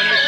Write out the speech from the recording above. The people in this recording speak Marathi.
and